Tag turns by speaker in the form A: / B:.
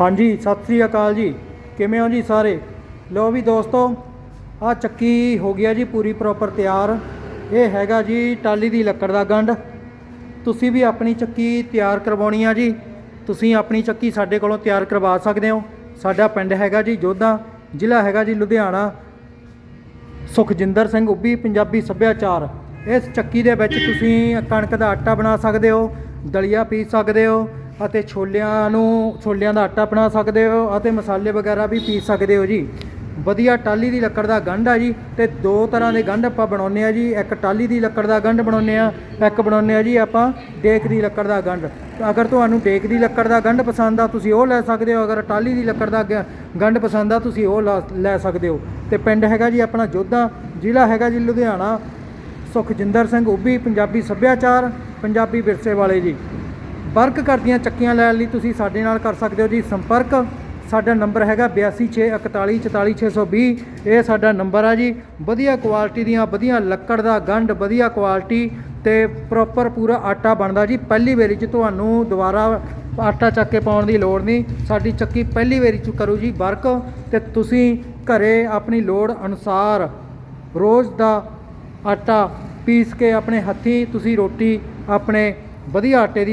A: ਹਾਂਜੀ, ਸਤਿ ਸ੍ਰੀ ਅਕਾਲ ਜੀ। ਕਿਵੇਂ ਹੋ ਜੀ ਸਾਰੇ? ਲਓ ਵੀ ਦੋਸਤੋ ਆ ਚੱਕੀ ਹੋ ਗਿਆ ਜੀ ਪੂਰੀ ਪ੍ਰੋਪਰ ਤਿਆਰ। ਇਹ ਹੈਗਾ ਜੀ ਟਾਲੀ ਦੀ ਲੱਕੜ ਦਾ ਗੰਢ। ਤੁਸੀਂ ਵੀ ਆਪਣੀ ਚੱਕੀ ਤਿਆਰ ਕਰਵਾਉਣੀ ਆ ਜੀ। ਤੁਸੀਂ ਆਪਣੀ ਚੱਕੀ ਸਾਡੇ ਕੋਲੋਂ ਤਿਆਰ ਕਰਵਾ ਸਕਦੇ ਹੋ। ਸਾਡਾ ਪਿੰਡ ਹੈਗਾ ਜੀ ਜੋਧਾ, ਜ਼ਿਲ੍ਹਾ ਹੈਗਾ ਜੀ ਲੁਧਿਆਣਾ। ਸੁਖਜਿੰਦਰ ਸਿੰਘ ਉੱਭੀ, ਪੰਜਾਬੀ ਸੱਭਿਆਚਾਰ। ਇਸ ਚੱਕੀ ਦੇ ਵਿੱਚ ਤੁਸੀਂ ਕਣਕ ਦਾ ਆਟਾ ਬਣਾ ਸਕਦੇ ਹੋ, ਦਲੀਆ ਪੀ ਸਕਦੇ ਹੋ ਅਤੇ ਛੋਲਿਆਂ ਨੂੰ, ਛੋਲਿਆਂ ਦਾ ਆਟਾ ਬਣਾ ਸਕਦੇ ਹੋ ਅਤੇ ਮਸਾਲੇ ਵਗੈਰਾ ਵੀ ਪੀ ਸਕਦੇ ਹੋ ਜੀ। ਵਧੀਆ ਟਾਲੀ ਦੀ ਲੱਕੜ ਦਾ ਗੰਢ ਆ ਜੀ ਤੇ ਦੋ ਤਰ੍ਹਾਂ ਦੇ ਗੰਢ ਆਪਾਂ ਬਣਾਉਂਦੇ ਆ ਜੀ। ਇੱਕ ਟਾਲੀ ਦੀ ਲੱਕੜ ਦਾ ਗੰਢ ਬਣਾਉਂਦੇ ਆ ਇੱਕ ਬਣਾਉਂਦੇ ਆ ਜੀ ਆਪਾਂ ਡੇਕ ਦੀ ਲੱਕੜ ਦਾ ਗੰਢ। ਅਗਰ ਤੁਹਾਨੂੰ ਡੇਕ ਦੀ ਲੱਕੜ ਦਾ ਗੰਢ ਪਸੰਦ ਆ, ਤੁਸੀਂ ਉਹ ਲੈ ਸਕਦੇ ਹੋ। ਅਗਰ ਟਾਲੀ ਦੀ ਲੱਕੜ ਦਾ ਗੰਢ ਪਸੰਦ ਆ, ਤੁਸੀਂ ਉਹ ਲਾ- ਲੈ ਸਕਦੇ ਹੋ। ਤੇ ਪਿੰਡ ਹੈਗਾ ਜੀ ਆਪਣਾ ਜੋਧਾ, ਜ਼ਿਲ੍ਹਾ ਹੈਗਾ ਜੀ ਲੁਧਿਆਣਾ। ਸੁਖਜਿੰਦਰ ਸਿੰਘ, ਉੱਭੀ, ਪੰਜਾਬੀ ਸੱਭਿਆਚਾਰ, ਪੰਜਾਬੀ ਵਿਰਸੇ ਵਾਲੇ ਜੀ। ਵਰਕ ਕਰਦੀਆਂ ਚੱਕੀਆਂ ਲੈਣ ਲਈ ਤੁਸੀਂ ਸਾਡੇ ਨਾਲ ਕਰ ਸਕਦੇ ਹੋ ਜੀ ਸੰਪਰਕ। ਸਾਡਾ ਨੰਬਰ ਹੈਗਾ 8264144620 ਇਹ ਸਾਡਾ ਨੰਬਰ ਆ ਜੀ। ਵਧੀਆ ਕੁਆਲਿਟੀ ਦੀਆਂ, ਵਧੀਆ ਲੱਕੜ ਦਾ ਗੰਢ, ਵਧੀਆ ਕੁਆਲਿਟੀ ਤੇ ਪ੍ਰੋਪਰ ਪੂਰਾ ਆਟਾ ਬਣਦਾ ਜੀ। ਪਹਿਲੀ ਵਾਰੀ ਚ ਤੁਹਾਨੂੰ ਦੁਬਾਰਾ ਆਟਾ ਚੱਕ ਕੇ ਪਾਉਣ ਦੀ ਲੋੜ ਨਹੀਂ। ਸਾਡੀ ਚੱਕੀ ਪਹਿਲੀ ਵਾਰੀ ਚ ਕਰੂ ਜੀ ਵਰਕ ਤੇ ਤੁਸੀਂ ਘਰੇ ਆਪਣੀ ਲੋੜ ਅਨੁਸਾਰ ਰੋਜ਼ ਦਾ ਆਟਾ ਪੀਸ ਕੇ ਆਪਣੇ ਹੱਥੀਂ ਤੁਸੀਂ ਰੋਟੀ ਆਪਣੇ ਵਧੀਆ ਆਟੇ ਦੀ